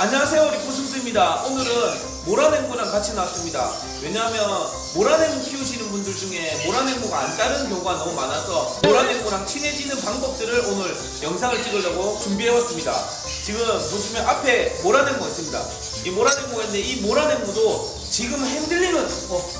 안녕하세요 리프승수입니다. 오늘은 모라냉구랑 같이 나왔습니다. 왜냐하면 모라냉구 키우시는 분들 중에 모라냉구가 안 따르는 경우가 너무 많아서 모라냉구랑 친해지는 방법들을 오늘 영상을 찍으려고 준비해왔습니다. 지금 보시면 앞에 모라냉구가 있습니다. 이 모라냉구가 있는데 이 모라냉구도 지금 핸들링은 어,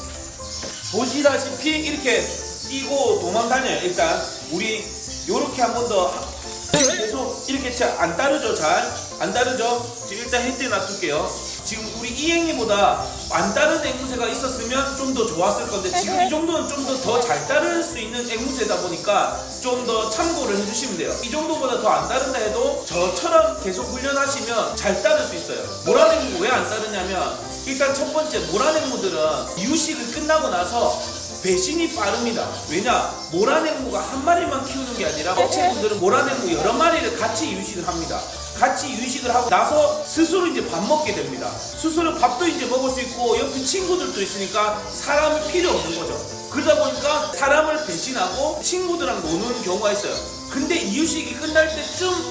보시다시피 이렇게 뛰고 도망다녀요. 일단 우리 요렇게 한 번 더 계속 이렇게 잘안 따르죠 잘? 안 따르죠? 지금 일단 헤드 놔둘게요. 지금 우리 이행이보다 안 따르는 앵무새가 있었으면 좀 더 좋았을 건데 지금 이 정도는 좀 더 더 잘 따를 수 있는 앵무새다 보니까 좀 더 참고를 해주시면 돼요. 이 정도보다 더 안 따른다 해도 저처럼 계속 훈련하시면 잘 따를 수 있어요. 모라냉무 왜 안 따르냐면 일단 첫 번째 모라냉무들은 이유식을 끝나고 나서 배신이 빠릅니다. 왜냐? 모라냉무가 한 마리만 키우는 게 아니라 업체분들은 모라냉무 여러 마리를 같이 유식을 합니다. 같이 유식을 하고 나서 스스로 이제 밥 먹게 됩니다. 스스로 밥도 이제 먹을 수 있고 옆에 친구들도 있으니까 사람이 필요 없는 거죠. 그러다 보니까 사람을 배신하고 친구들랑 노는 경우가 있어요. 근데 이유식이 때쯤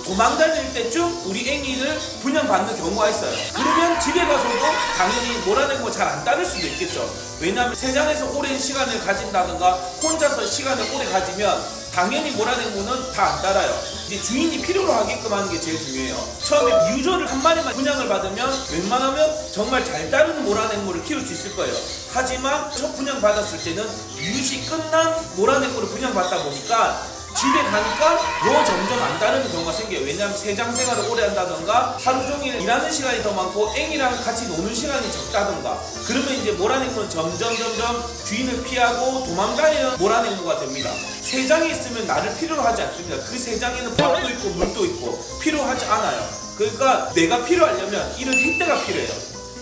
도망다닐 때쯤 우리 애기를 분양받는 경우가 있어요. 그러면 집에 가서도 당연히 몰아내고 잘안 따를 수도 있겠죠. 왜냐하면 세상에서 오랜 시간을 가진다든가 혼자서 시간을 오래 가지면 당연히 몰아내고는 다 안 따라요. 이제 주인이 필요로 하게끔 하는 게 제일 중요해요. 처음에 유저를 한 마리만 분양을 받으면 웬만하면 정말 잘 따르는 모라냉모를 키울 수 있을 거예요. 하지만 첫 분양 받았을 때는 유시 끝난 모라냉모를 분양 받다 보니까 집에 가니까 더 점점 안 따르는 경우가 생겨요. 왜냐하면 세장 생활을 오래 한다던가 하루 종일 일하는 시간이 더 많고 앵이랑 같이 노는 시간이 적다던가 그러면 이제 모라냉무는 점점 점점 주인을 피하고 도망다니는 모라냉무가 됩니다. 세 장이 있으면 나를 필요로 하지 않습니다. 그 세 장에는 밥도 있고 물도 있고 필요하지 않아요. 그러니까 내가 필요하려면 이런 햇대가 필요해요.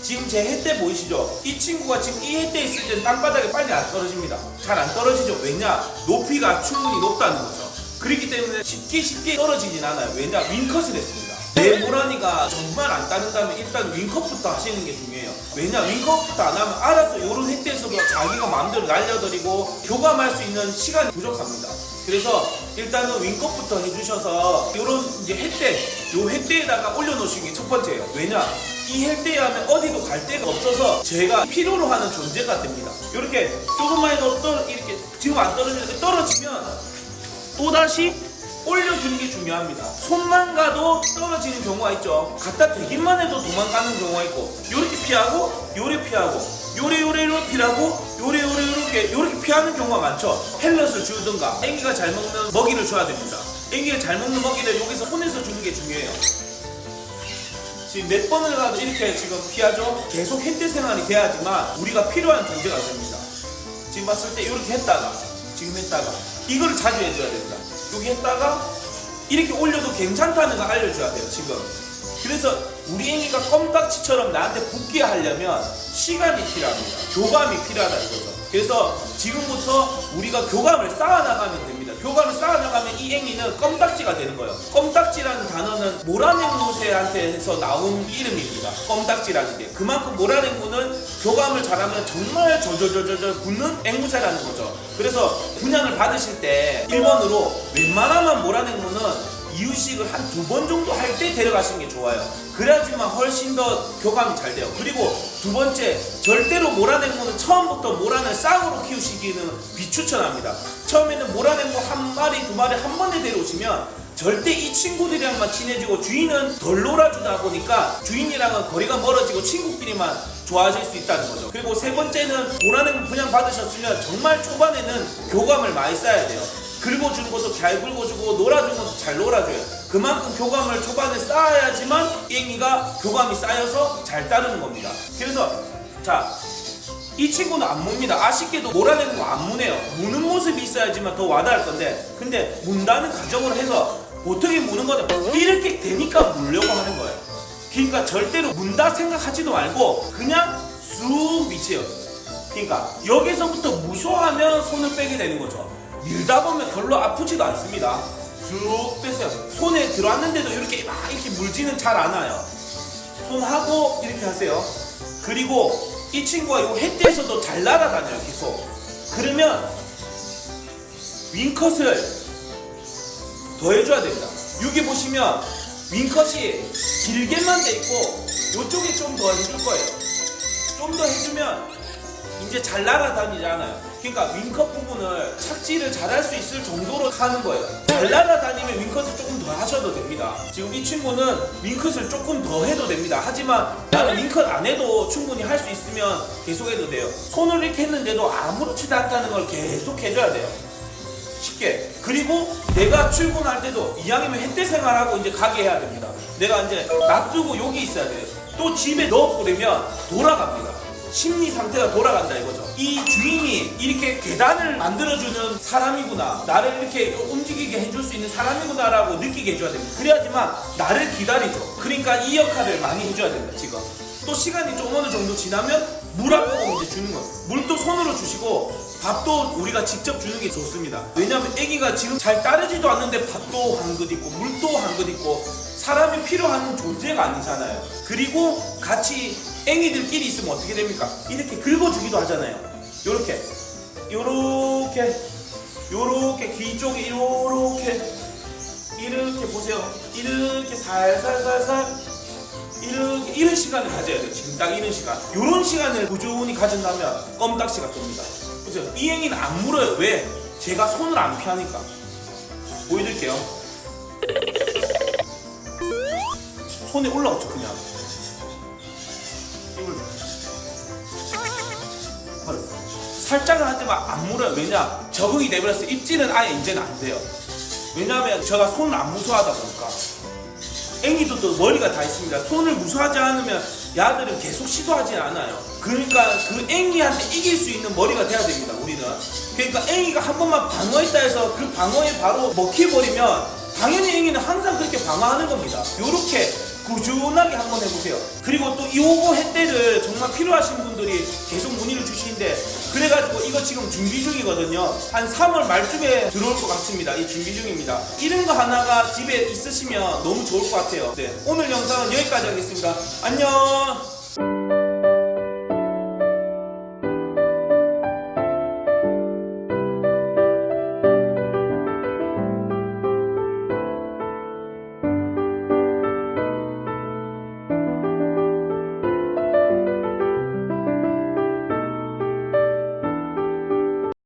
지금 제 햇대 보이시죠? 이 친구가 지금 이 햇대에 있을 때는 땅바닥에 빨리 안 떨어집니다. 잘 안 떨어지죠. 왜냐? 높이가 충분히 높다는 거죠. 그렇기 때문에 쉽게 쉽게 떨어지진 않아요. 왜냐? 윙컷을 했습니다. 내 모라니가 정말 안 따른다면 일단 윙컷부터 하시는 게 중요해요. 왜냐? 윙컷부터 안 하면 알아서 요런 햇대에서도 자기가 마음대로 날려드리고 교감할 수 있는 시간이 부족합니다. 그래서 일단은 윙컷부터 해주셔서 요런 이제 햇대, 요 햇대에다가 올려놓으시는 게 첫 번째예요. 왜냐? 이 햇대에 하면 어디도 갈 데가 없어서 제가 필요로 하는 존재가 됩니다. 이렇게 조금만 해도 떨 이렇게 지금 안 떨어지는데 떨어지면 또다시 올려주는 게 중요합니다. 손만 가도 떨어지는 경우가 있죠. 갖다 대기만 해도 도망가는 경우가 있고 요렇게 피하고 요래 피하고 요래 요래 요래 피하고 요래 요래 요렇게 요렇게 피하는 경우가 많죠. 펠럿을 주든가 애기가 잘 먹는 먹이를 줘야 됩니다. 애기가 잘 먹는 먹이를 여기서 손에서 주는 게 중요해요. 지금 몇 번을 가도 이렇게 지금 피하죠? 계속 햇대 생활이 돼야지만 우리가 필요한 존재가 됩니다. 지금 봤을 때 이렇게 했다가 지금 했다가 이거를 자주 해줘야 됩니다. 여기 했다가 이렇게 올려도 괜찮다는 거 알려줘야 돼요. 지금. 그래서 우리 애기가 껌딱지처럼 나한테 붙게 하려면 시간이 필요합니다. 교감이 필요하다는 거죠. 그래서 지금부터 우리가 교감을 쌓아나가면 됩니다. 교감을 쌓아나가면 이 애기는 껌딱지가 되는 거예요. 껌딱지라는 단어는 모라냉무새한테서 나온 이름입니다. 껌딱지라는 게. 그만큼 모라냉무는 교감을 잘하면 정말 저저저저저 붙는 앵무새라는 거죠. 그래서 분양을 받으실 때 1번으로 웬만하면 모라냉무는 이유식을 한 두 번 정도 할 때 데려가시는 게 좋아요. 그래야지만 훨씬 더 교감이 잘 돼요. 그리고 두 번째, 절대로 모라냉무는 처음부터 모란을 쌍으로 키우시기는 비추천합니다. 처음에는 모라냉무 한 마리, 두 마리 한 번에 데려오시면 절대 이 친구들이랑만 친해지고 주인은 덜 놀아주다 보니까 주인이랑은 거리가 멀어지고 친구끼리만 좋아질 수 있다는 거죠. 그리고 세 번째는 모라냉무 분양 받으셨으면 정말 초반에는 교감을 많이 쌓아야 돼요. 긁어주는 것도 잘 긁어주고 놀아주는 것도 잘 놀아줘요. 그만큼 교감을 초반에 쌓아야지만 애기가 교감이 쌓여서 잘 따르는 겁니다. 그래서 자. 이 친구는 안 묵니다. 아쉽게도 몰아내는 거 안 무네요. 무는 모습이 있어야지만 더 와닿을 건데, 근데 문다는 가정으로 해서 보통이 무는 거는 이렇게 되니까 물려고 하는 거예요. 그러니까 절대로 문다 생각하지도 말고 그냥 쑥 미쳐요. 그러니까 여기서부터 무서워하면 손을 빼게 되는 거죠. 밀다 보면 별로 아프지도 않습니다. 쑥 빼세요. 손에 들어왔는데도 이렇게 막 이렇게 물지는 잘 않아요. 손하고 이렇게 하세요. 그리고 이 친구가 이 햇대에서도 잘 날아다녀요, 계속. 그러면 윙컷을 더 해줘야 됩니다. 여기 보시면 윙컷이 길게만 돼 있고 이쪽에 좀 더 해줄 거예요. 좀 더 해주면 이제 잘 날아다니잖아요. 그러니까 윙컷 부분을 착지를 잘할 수 있을 정도로 하는 거예요. 잘 날아다니면 윙컷을 조금 더 하셔도 됩니다. 지금 이 친구는 윙컷을 조금 더 해도 됩니다. 하지만 나는 윙컷 안 해도 충분히 할 수 있으면 계속 해도 돼요. 손을 이렇게 했는데도 아무렇지도 않다는 걸 계속 해줘야 돼요. 쉽게. 그리고 내가 출근할 때도 이왕이면 햇대 생활하고 이제 가게 해야 됩니다. 내가 이제 놔두고 여기 있어야 돼요. 또 집에 넣어 버리면 돌아갑니다. 심리 상태가 돌아간다 이거죠. 이 주인이 이렇게 계단을 만들어주는 사람이구나. 나를 이렇게 움직이게 해줄 수 있는 사람이구나라고 느끼게 해줘야 됩니다. 그래야지만 나를 기다리죠. 그러니까 이 역할을 많이 해줘야 됩니다, 지금. 또 시간이 좀 어느 정도 지나면 물한 모금 이제 주는 거예요. 물도 손으로 주시고 밥도 우리가 직접 주는 게 좋습니다. 왜냐하면 아기가 지금 잘 따르지도 않는데 밥도 한것 있고 물도 한것 있고 사람이 필요한 존재가 아니잖아요. 그리고 같이 애기들끼리 있으면 어떻게 됩니까? 이렇게 긁어주기도 하잖아요. 요렇게 요렇게 요렇게 귀 쪽에 요렇게 이렇게 보세요. 이렇게 살살살살 이렇게 이런 시간을 가져야 돼요. 지금 딱 이런 시간. 이런 시간을 꾸준히 가진다면 껌딱지가 됩니다. 보세요. 이 행위는 안 물어요. 왜? 제가 손을 안 피하니까. 보여드릴게요. 손에 올라오죠, 그냥. 이걸 바로 살짝은 하지만 안 물어요. 왜냐? 적응이 돼버렸어. 입질은 아예 이제는 안 돼요. 왜냐하면 제가 손을 안 무서워하다 보니까. 앵이도 또 머리가 다 있습니다. 손을 무서워하지 않으면 야들은 계속 시도하지 않아요. 그러니까 그 앵이한테 이길 수 있는 머리가 돼야 됩니다. 우리는. 그러니까 앵이가 한 번만 방어했다 해서 그 방어에 바로 먹혀버리면 당연히 앵이는 항상 그렇게 방어하는 겁니다. 요렇게 꾸준하게 한번 해보세요. 그리고 또 요거 햇대를 정말 필요하신 분들이 계속 문의를 주시는데 그래가지고 이거 지금 준비 중이거든요. 한 3월 말쯤에 들어올 것 같습니다. 이 준비 중입니다. 이런 거 하나가 집에 있으시면 너무 좋을 것 같아요. 네. 오늘 영상은 여기까지 하겠습니다. 안녕!